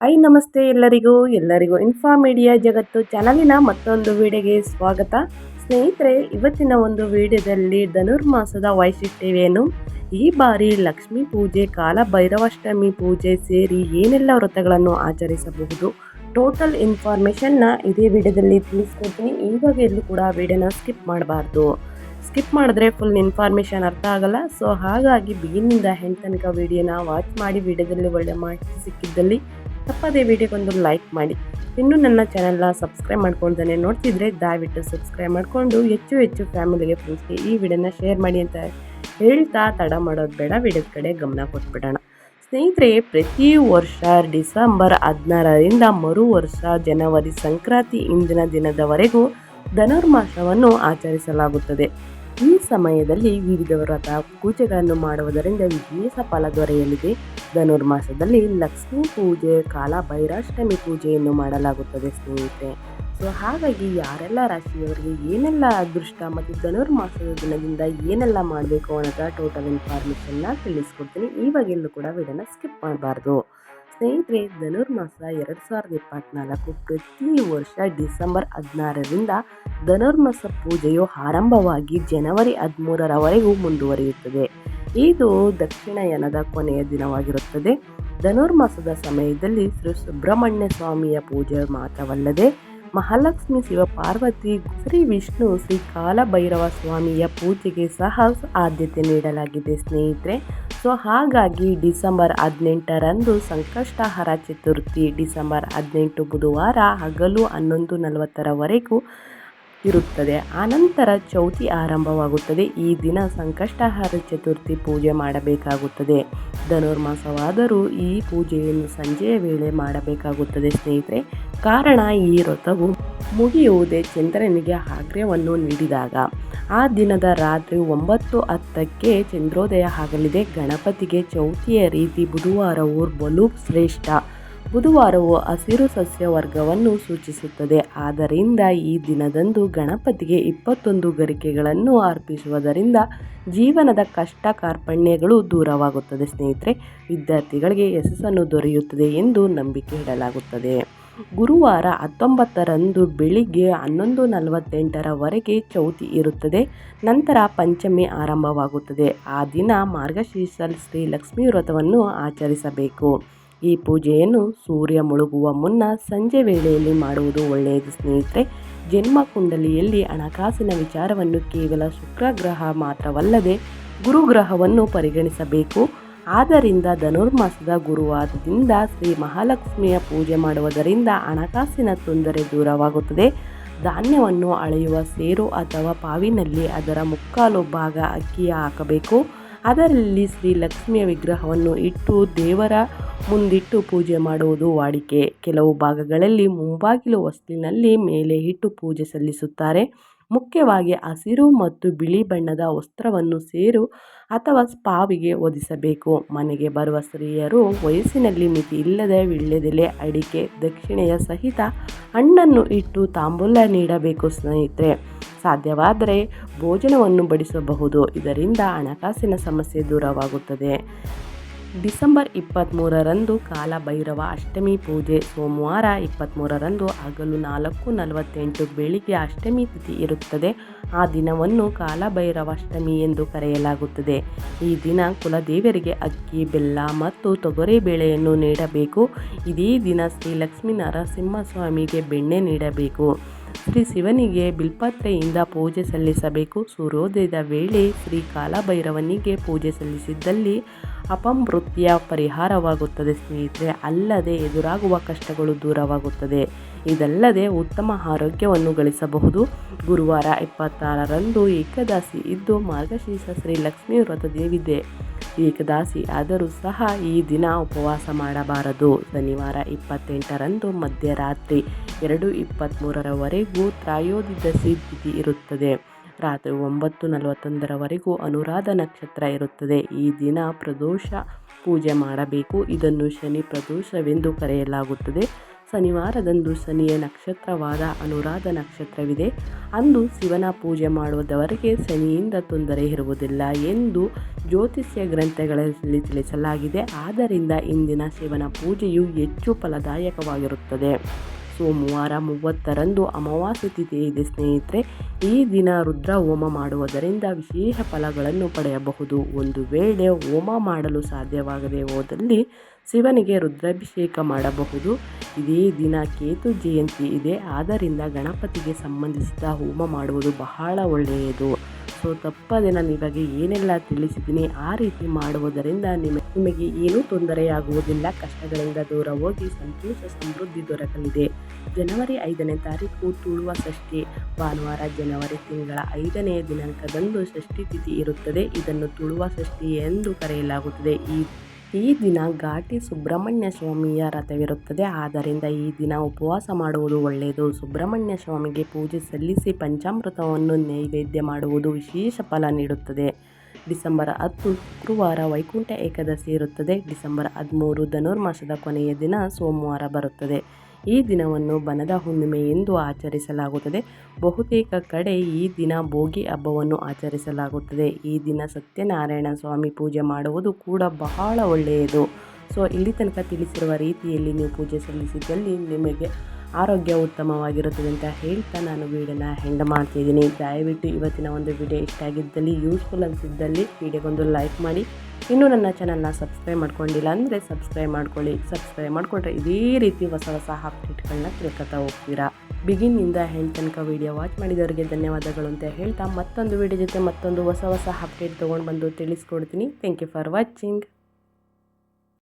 I ನಮಸ್ತೆ ಎಲ್ಲರಿಗೂ. ಎಲ್ಲರಿಗೂ ಇನ್ಫಾ ಮೀಡಿಯಾ ಜಗತ್ತು ಚಾನಲಿನ ಮತ್ತೊಂದು ವಿಡಿಯೋಗೆ ಸ್ವಾಗತ. ಸ್ನೇಹಿತರೆ, ಇವತ್ತಿನ ಒಂದು ವಿಡಿಯೋದಲ್ಲಿ ಧನುರ್ಮಾಸದ ವೈಶಿಷ್ಟ್ಯವೇನು? ಈ ಬಾರಿ ಲಕ್ಷ್ಮೀ ಪೂಜೆ, ಕಾಲ ಭೈರವಾಷ್ಟಮಿ ಪೂಜೆ ಸೇರಿ ಏನೆಲ್ಲ ವ್ರತಗಳನ್ನು ಆಚರಿಸಬಹುದು? ಟೋಟಲ್ ಇನ್ಫಾರ್ಮೇಷನ್ನ ಇದೇ ವಿಡಿಯೋದಲ್ಲಿ ತಿಳಿಸ್ಕೊಡ್ತೀನಿ. ಈವಾಗ ಎಲ್ಲೂ ಕೂಡ ವಿಡಿಯೋನ ಸ್ಕಿಪ್ ಮಾಡಬಾರ್ದು. ಸ್ಕಿಪ್ ಮಾಡಿದ್ರೆ ಫುಲ್ ಇನ್ಫಾರ್ಮೇಷನ್ ಅರ್ಥ ಆಗಲ್ಲ. ಸೊ ಹಾಗಾಗಿ ಬಿಗಿನಿಂದ ಹೆಣ್ಣು ತನಕ ವಿಡಿಯೋನ ವಾಚ್ ಮಾಡಿ, ವಿಡಿಯೋದಲ್ಲಿ ಒಳ್ಳೆ ಮಾಹಿತಿ ಸಿಕ್ಕಿದ್ದಲ್ಲಿ ತಪ್ಪದೇ ವಿಡಿಯೋಗೊಂದು ಲೈಕ್ ಮಾಡಿ. ಇನ್ನೂ ನನ್ನ ಚಾನೆಲ್ನ ಸಬ್ಸ್ಕ್ರೈಬ್ ಮಾಡ್ಕೊಳ್ತಾನೆ ನೋಡ್ತಿದ್ರೆ ದಯವಿಟ್ಟು ಸಬ್ಸ್ಕ್ರೈಬ್ ಮಾಡಿಕೊಂಡು ಹೆಚ್ಚು ಹೆಚ್ಚು ಫ್ಯಾಮಿಲಿಗೆ ಫ್ರೆಂಡ್ಸ್ಗೆ ಈ ವಿಡಿಯೋನ ಶೇರ್ ಮಾಡಿ ಅಂತ ಹೇಳ್ತಾ ತಡ ಮಾಡೋದು ಬೇಡ, ವಿಡಿಯೋದ ಕಡೆ ಗಮನ ಕೊಟ್ಬಿಡೋಣ. ಸ್ನೇಹಿತರೆ, ಪ್ರತಿ ವರ್ಷ ಡಿಸೆಂಬರ್ ಹದಿನಾರರಿಂದ ಮರು ವರ್ಷ ಜನವರಿ ಸಂಕ್ರಾಂತಿ ಇಂದಿನ ದಿನದವರೆಗೂ ಧನುರ್ಮಾಸವನ್ನು ಆಚರಿಸಲಾಗುತ್ತದೆ. ಈ ಸಮಯದಲ್ಲಿ ವಿವಿಧ ವ್ರತ ಪೂಜೆಗಳನ್ನು ಮಾಡುವುದರಿಂದ ವಿಶೇಷ ಫಲ ದೊರೆಯಲಿದೆ. ಧನುರ್ಮಾಸದಲ್ಲಿ ಲಕ್ಷ್ಮೀ ಪೂಜೆ ಕಾಲ ಭೈರಾಷ್ಟಮಿ ಪೂಜೆಯನ್ನು ಮಾಡಲಾಗುತ್ತದೆ ಸ್ನೇಹಿತೆ ಸೊ ಹಾಗಾಗಿ ಯಾರೆಲ್ಲ ರಾಶಿಯವರಿಗೆ ಏನೆಲ್ಲ ಅದೃಷ್ಟ ಮತ್ತು ಧನುರ್ಮಾಸದ ದಿನದಿಂದ ಏನೆಲ್ಲ ಮಾಡಬೇಕು ಅನ್ನೋದ ಟೋಟಲ್ ಇನ್ಫಾರ್ಮೇಷನ್ನ ತಿಳಿಸ್ಕೊಡ್ತೀನಿ. ಈವಾಗೆಲ್ಲೂ ಕೂಡ ವಿಡಿಯೋನ ಸ್ಕಿಪ್ ಮಾಡಬಾರ್ದು. ಸ್ನೇಹಿತರೆ ಧನುರ್ಮಾಸ ಎರಡು ಸಾವಿರದ ಇಪ್ಪತ್ನಾಲ್ಕು ಪ್ರತಿ ವರ್ಷ ಡಿಸೆಂಬರ್ ಹದಿನಾರರಿಂದ ಧನುರ್ಮಾಸ ಪೂಜೆಯು ಆರಂಭವಾಗಿ ಜನವರಿ ಹದಿಮೂರರವರೆಗೂ ಮುಂದುವರಿಯುತ್ತದೆ. ಇದು ದಕ್ಷಿಣಯನದ ಕೊನೆಯ ದಿನವಾಗಿರುತ್ತದೆ. ಧನುರ್ಮಾಸದ ಸಮಯದಲ್ಲಿ ಶ್ರೀ ಸುಬ್ರಹ್ಮಣ್ಯ ಸ್ವಾಮಿಯ ಪೂಜೆ ಮಾತ್ರವಲ್ಲದೆ ಮಹಾಲಕ್ಷ್ಮಿ ಶಿವ ಪಾರ್ವತಿ, ಶ್ರೀ ವಿಷ್ಣು, ಶ್ರೀ ಕಾಲಭೈರವ ಸ್ವಾಮಿಯ ಪೂಜೆಗೆ ಸಹ ಆದ್ಯತೆ ನೀಡಲಾಗಿದೆ. ಸ್ನೇಹಿತರೆ ಸೊ ಹಾಗಾಗಿ ಡಿಸೆಂಬರ್ ಹದಿನೆಂಟರಂದು ಸಂಕಷ್ಟಹರ ಚತುರ್ಥಿ ಡಿಸೆಂಬರ್ ಹದಿನೆಂಟು ಬುಧವಾರ ಹಗಲು ಹನ್ನೊಂದು ನಲವತ್ತರವರೆಗೂ ಇರುತ್ತದೆ. ಆನಂತರ ಚೌತಿ ಆರಂಭವಾಗುತ್ತದೆ. ಈ ದಿನ ಸಂಕಷ್ಟಹಾರ ಚತುರ್ಥಿ ಪೂಜೆ ಮಾಡಬೇಕಾಗುತ್ತದೆ. ಧನುರ್ಮಾಸವಾದರೂ ಈ ಪೂಜೆಯನ್ನು ಸಂಜೆಯ ವೇಳೆ ಮಾಡಬೇಕಾಗುತ್ತದೆ ಸ್ನೇಹಿತರೆ. ಕಾರಣ ಈ ವ್ರತವು ಮುಗಿಯುವುದೇ ಚಂದ್ರನಿಗೆ ಆಗ್ರಹವನ್ನು ನೀಡಿದಾಗ. ಆ ದಿನದ ರಾತ್ರಿ ಒಂಬತ್ತು ಹತ್ತಕ್ಕೆ ಚಂದ್ರೋದಯ ಆಗಲಿದೆ. ಗಣಪತಿಗೆ ಚೌತಿಯ ರೀತಿ ಬುಧವಾರವು ಬಲು ಶ್ರೇಷ್ಠ. ಬುಧವಾರವು ಹಸಿರು ಸಸ್ಯ ವರ್ಗವನ್ನು ಸೂಚಿಸುತ್ತದೆ. ಆದ್ದರಿಂದ ಈ ದಿನದಂದು ಗಣಪತಿಗೆ ಇಪ್ಪತ್ತೊಂದು ಗರಿಕೆಗಳನ್ನು ಅರ್ಪಿಸುವುದರಿಂದ ಜೀವನದ ಕಷ್ಟ ಕಾರ್ಪಣ್ಯಗಳು ದೂರವಾಗುತ್ತದೆ. ಸ್ನೇಹಿತರೆ, ವಿದ್ಯಾರ್ಥಿಗಳಿಗೆ ಯಶಸ್ಸನ್ನು ದೊರೆಯುತ್ತದೆ ಎಂದು ನಂಬಿಕೆ ಇಡಲಾಗುತ್ತದೆ. ಗುರುವಾರ ಹತ್ತೊಂಬತ್ತರಂದು ಬೆಳಿಗ್ಗೆ ಹನ್ನೊಂದು ನಲವತ್ತೆಂಟರವರೆಗೆ ಚೌತಿ ಇರುತ್ತದೆ. ನಂತರ ಪಂಚಮಿ ಆರಂಭವಾಗುತ್ತದೆ. ಆ ದಿನ ಮಾರ್ಗಶೀರ್ಷ ಶ್ರೀ ಲಕ್ಷ್ಮೀ ವ್ರತವನ್ನು ಆಚರಿಸಬೇಕು. ಈ ಪೂಜೆಯನ್ನು ಸೂರ್ಯ ಮುಳುಗುವ ಮುನ್ನ ಸಂಜೆ ವೇಳೆಯಲ್ಲಿ ಮಾಡುವುದು ಒಳ್ಳೆಯದು ಸ್ನೇಹಿತರೆ. ಜನ್ಮ ಕುಂಡಲಿಯಲ್ಲಿ ಹಣಕಾಸಿನ ವಿಚಾರವನ್ನು ಕೇವಲ ಶುಕ್ರ ಗ್ರಹ ಮಾತ್ರವಲ್ಲದೆ ಗುರುಗ್ರಹವನ್ನು ಪರಿಗಣಿಸಬೇಕು. ಆದ್ದರಿಂದ ಧನುರ್ಮಾಸದ ಗುರುವಾರದಿಂದ ಶ್ರೀ ಮಹಾಲಕ್ಷ್ಮಿಯ ಪೂಜೆ ಮಾಡುವುದರಿಂದ ಹಣಕಾಸಿನ ತೊಂದರೆ ದೂರವಾಗುತ್ತದೆ. ಧಾನ್ಯವನ್ನು ಅಳೆಯುವ ಸೇರು ಅಥವಾ ಪಾವಿನಲ್ಲಿ ಅದರ ಮುಕ್ಕಾಲು ಭಾಗ ಅಕ್ಕಿಯ ಹಾಕಬೇಕು. ಅದರಲ್ಲಿ ಶ್ರೀ ಲಕ್ಷ್ಮಿಯ ವಿಗ್ರಹವನ್ನು ಇಟ್ಟು ದೇವರ ಮುಂದಿಟ್ಟು ಪೂಜೆ ಮಾಡುವುದು ವಾಡಿಕೆ. ಕೆಲವು ಭಾಗಗಳಲ್ಲಿ ಮುಂಬಾಗಿಲು ವಸ್ತುವಿನಲ್ಲಿ ಮೇಲೆ ಇಟ್ಟು ಪೂಜೆ ಸಲ್ಲಿಸುತ್ತಾರೆ. ಮುಖ್ಯವಾಗಿ ಹಸಿರು ಮತ್ತು ಬಿಳಿ ಬಣ್ಣದ ವಸ್ತ್ರವನ್ನು ಸೇರು ಅಥವಾ ಸ್ಪಾವಿಗೆ ಒದಿಸಬೇಕು ಮನೆಗೆ ಬರುವ ಸ್ತ್ರೀಯರು ವಯಸ್ಸಿನಲ್ಲಿ ಮಿತಿ ಇಲ್ಲದೆ ವಿಳ್ಳೆದೆಲೆ ಅಡಿಕೆ, ದಕ್ಷಿಣೆಯ ಸಹಿತ ಹಣ್ಣನ್ನು ಇಟ್ಟು ತಾಂಬೂಲ ನೀಡಬೇಕು ಸ್ನೇಹಿತರೆ. ಸಾಧ್ಯವಾದರೆ ಭೋಜನವನ್ನು ಬಡಿಸಬಹುದು. ಇದರಿಂದ ಹಣಕಾಸಿನ ಸಮಸ್ಯೆ ದೂರವಾಗುತ್ತದೆ. ಡಿಸೆಂಬರ್ ಇಪ್ಪತ್ತ್ಮೂರರಂದು ಕಾಲಭೈರವ ಅಷ್ಟಮಿ ಪೂಜೆ. ಸೋಮವಾರ ಇಪ್ಪತ್ತ್ಮೂರರಂದು ಹಗಲು ನಾಲ್ಕು ನಲವತ್ತೆಂಟು ಬೆಳಿಗ್ಗೆ ಅಷ್ಟಮಿ ತಿಥಿ ಇರುತ್ತದೆ. ಆ ದಿನವನ್ನು ಕಾಲಭೈರವ ಅಷ್ಟಮಿ ಎಂದು ಕರೆಯಲಾಗುತ್ತದೆ. ಈ ದಿನ ಕುಲದೇವರಿಗೆ ಅಕ್ಕಿ, ಬೆಲ್ಲ ಮತ್ತು ತೊಗರಿ ಬೇಳೆಯನ್ನು ನೀಡಬೇಕು. ಇದೇ ದಿನ ಶ್ರೀ ಲಕ್ಷ್ಮೀ ನರಸಿಂಹಸ್ವಾಮಿಗೆ ಬೆಣ್ಣೆ ನೀಡಬೇಕು. ಶ್ರೀ ಶಿವನಿಗೆ ಬಿಲ್ಪತ್ರೆಯಿಂದ ಪೂಜೆ ಸಲ್ಲಿಸಬೇಕು. ಸೂರ್ಯೋದಯದ ವೇಳೆ ಶ್ರೀ ಕಾಲಭೈರವನಿಗೆ ಪೂಜೆ ಸಲ್ಲಿಸಿದ್ದಲ್ಲಿ ಅಪಮೃತ್ಯ ಪರಿಹಾರವಾಗುತ್ತದೆ ಸ್ನೇಹಿತರೆ. ಅಲ್ಲದೆ ಎದುರಾಗುವ ಕಷ್ಟಗಳು ದೂರವಾಗುತ್ತದೆ. ಇದಲ್ಲದೆ ಉತ್ತಮ ಆರೋಗ್ಯವನ್ನು ಗಳಿಸಬಹುದು. ಗುರುವಾರ ಇಪ್ಪತ್ತಾರರಂದು ಏಕದಾಸಿ ಇದ್ದು ಮಾರ್ಗಶೀರ್ಷ ಶ್ರೀ ಲಕ್ಷ್ಮೀ ವ್ರತ ದೇವಿದೆ ಏಕದಾಸಿ ಆದರೂ ಸಹ ಈ ದಿನ ಉಪವಾಸ ಮಾಡಬಾರದು. ಶನಿವಾರ ಇಪ್ಪತ್ತೆಂಟರಂದು ಮಧ್ಯರಾತ್ರಿ ಎರಡು ಇಪ್ಪತ್ತ್ಮೂರರವರೆಗೂ ತ್ರಯೋದಶಿ ತಿಥಿ ಇರುತ್ತದೆ. ರಾತ್ರಿ ಒಂಬತ್ತು ನಲವತ್ತೊಂದರವರೆಗೂ ಅನುರಾಧ ನಕ್ಷತ್ರ ಇರುತ್ತದೆ. ಈ ದಿನ ಪ್ರದೋಷ ಪೂಜೆ ಮಾಡಬೇಕು. ಇದನ್ನು ಶನಿ ಪ್ರದೋಷವೆಂದು ಕರೆಯಲಾಗುತ್ತದೆ. ಶನಿವಾರದಂದು ಶನಿಯ ನಕ್ಷತ್ರವಾದ ಅನುರಾಧ ನಕ್ಷತ್ರವಿದೆ. ಅಂದು ಶಿವನ ಪೂಜೆ ಮಾಡುವುದವರೆಗೆ ಶನಿಯಿಂದ ತೊಂದರೆ ಇರುವುದಿಲ್ಲ ಎಂದು ಜ್ಯೋತಿಷ್ಯ ಗ್ರಂಥಗಳಲ್ಲಿ ತಿಳಿಸಲಾಗಿದೆ. ಆದ್ದರಿಂದ ಇಂದಿನ ಶಿವನ ಪೂಜೆಯು ಹೆಚ್ಚು ಫಲದಾಯಕವಾಗಿರುತ್ತದೆ. ಸೋಮವಾರ ಮೂವತ್ತರಂದು ಅಮಾವಾಸ್ಯ ತಿಥಿ ಇದೆ ಸ್ನೇಹಿತರೆ. ಈ ದಿನ ರುದ್ರ ಹೋಮ ಮಾಡುವುದರಿಂದ ವಿಶೇಷ ಫಲಗಳನ್ನು ಪಡೆಯಬಹುದು. ಒಂದು ವೇಳೆ ಹೋಮ ಮಾಡಲು ಸಾಧ್ಯವಾಗದೇ ಹೋದಲ್ಲಿ ಶಿವನಿಗೆ ರುದ್ರಾಭಿಷೇಕ ಮಾಡಬಹುದು. ಇದೇ ದಿನ ಕೇತು ಜಯಂತಿ ಇದೆ. ಆದ್ದರಿಂದ ಗಣಪತಿಗೆ ಸಂಬಂಧಿಸಿದ ಹೋಮ ಮಾಡುವುದು ಬಹಳ ಒಳ್ಳೆಯದು. ಸೊ, ತಪ್ಪದೆ ನಾನು ಇವಾಗ ಏನೆಲ್ಲ ತಿಳಿಸಿದ್ದೀನಿ ಆ ರೀತಿ ಮಾಡುವುದರಿಂದ ನಿಮಗೆ ನಿಮಗೆ ಏನೂ ತೊಂದರೆಯಾಗುವುದಿಲ್ಲ. ಕಷ್ಟಗಳಿಂದ ದೂರ ಹೋಗಿ ಸಂತೋಷ, ಸಮೃದ್ಧಿ ದೊರಕಲಿದೆ. ಜನವರಿ ಐದನೇ ತಾರೀಕು ತುಳುವ ಷಷ್ಠಿ. ಭಾನುವಾರ ಜನವರಿ ತಿಂಗಳ ಐದನೇ ದಿನಾಂಕದಂದು ಷಷ್ಠಿ ತಿಥಿ ಇರುತ್ತದೆ. ಇದನ್ನು ತುಳುವ ಷಷ್ಠಿ ಎಂದು ಕರೆಯಲಾಗುತ್ತದೆ. ಈ ಈ ದಿನ ಘಾಟಿ ಸುಬ್ರಹ್ಮಣ್ಯ ಸ್ವಾಮಿಯ ರಥವಿರುತ್ತದೆ. ಆದ್ದರಿಂದ ಈ ದಿನ ಉಪವಾಸ ಮಾಡುವುದು ಒಳ್ಳೆಯದು. ಸುಬ್ರಹ್ಮಣ್ಯ ಸ್ವಾಮಿಗೆ ಪೂಜೆ ಸಲ್ಲಿಸಿ ಪಂಚಾಮೃತವನ್ನು ನೈವೇದ್ಯ ಮಾಡುವುದು ವಿಶೇಷ ಫಲ ನೀಡುತ್ತದೆ. ಡಿಸೆಂಬರ್ ಹತ್ತು ಶುಕ್ರವಾರ ವೈಕುಂಠ ಏಕಾದಶಿ ಇರುತ್ತದೆ. ಡಿಸೆಂಬರ್ ಹದಿಮೂರು ಧನುರ್ಮಾಸದ ಕೊನೆಯ ದಿನ ಸೋಮವಾರ ಬರುತ್ತದೆ. ಈ ದಿನವನ್ನು ಬನದ ಹುಣ್ಣಿಮೆ ಎಂದು ಆಚರಿಸಲಾಗುತ್ತದೆ. ಬಹುತೇಕ ಕಡೆ ಈ ದಿನ ಭೋಗಿ ಹಬ್ಬವನ್ನು ಆಚರಿಸಲಾಗುತ್ತದೆ. ಈ ದಿನ ಸತ್ಯನಾರಾಯಣ ಸ್ವಾಮಿ ಪೂಜೆ ಮಾಡುವುದು ಕೂಡ ಬಹಳ ಒಳ್ಳೆಯದು. ಸೊ, ಇಲ್ಲಿ ತನಕ ತಿಳಿಸಿರುವ ರೀತಿಯಲ್ಲಿ ನೀವು ಪೂಜೆ ಸಲ್ಲಿಸಿದ್ದಲ್ಲಿ ನಿಮಗೆ ಆರೋಗ್ಯ ಉತ್ತಮವಾಗಿರುತ್ತದೆ ಅಂತ ಹೇಳ್ತಾ ನಾನು ವೀಡಿಯೋನ ಹೆಂಡ್ ಮಾಡ್ತಿದ್ದೀನಿ. ದಯವಿಟ್ಟು ಇವತ್ತಿನ ಒಂದು ವಿಡಿಯೋ ಇಷ್ಟ ಆಗಿದ್ದಲ್ಲಿ ಯೂಸ್ಫುಲ್ ಅನಿಸಿದ್ದಲ್ಲಿ, ವಿಡಿಯೋಗೊಂದು ಲೈಕ್ ಮಾಡಿ. ಇನ್ನೂ ನನ್ನ ಚಾನಲ್ನ ಸಬ್ಸ್ಕ್ರೈಬ್ ಮಾಡ್ಕೊಂಡಿಲ್ಲ ಅಂದರೆ ಸಬ್ಸ್ಕ್ರೈಬ್ ಮಾಡ್ಕೊಳ್ಳಿ. ಸಬ್ಸ್ಕ್ರೈಬ್ ಮಾಡಿಕೊಂಡ್ರೆ ಇದೇ ರೀತಿ ಹೊಸ ಹೊಸ ಅಪ್ಡೇಟ್ಗಳನ್ನ ತಿಳ್ಕೊತಾ ಹೋಗ್ತೀರಾ. ಬಿಗಿನ್ನಿಂದ ಹೆಣ್ಣು ತನಕ ವೀಡಿಯೋ ವಾಚ್ ಮಾಡಿದವರಿಗೆ ಧನ್ಯವಾದಗಳು ಅಂತ ಹೇಳ್ತಾ ಮತ್ತೊಂದು ವೀಡಿಯೋ ಜೊತೆ ಮತ್ತೊಂದು ಹೊಸ ಹೊಸ ಅಪ್ಡೇಟ್ ತೊಗೊಂಡು ಬಂದು ತಿಳಿಸ್ಕೊಡ್ತೀನಿ. Thank you for watching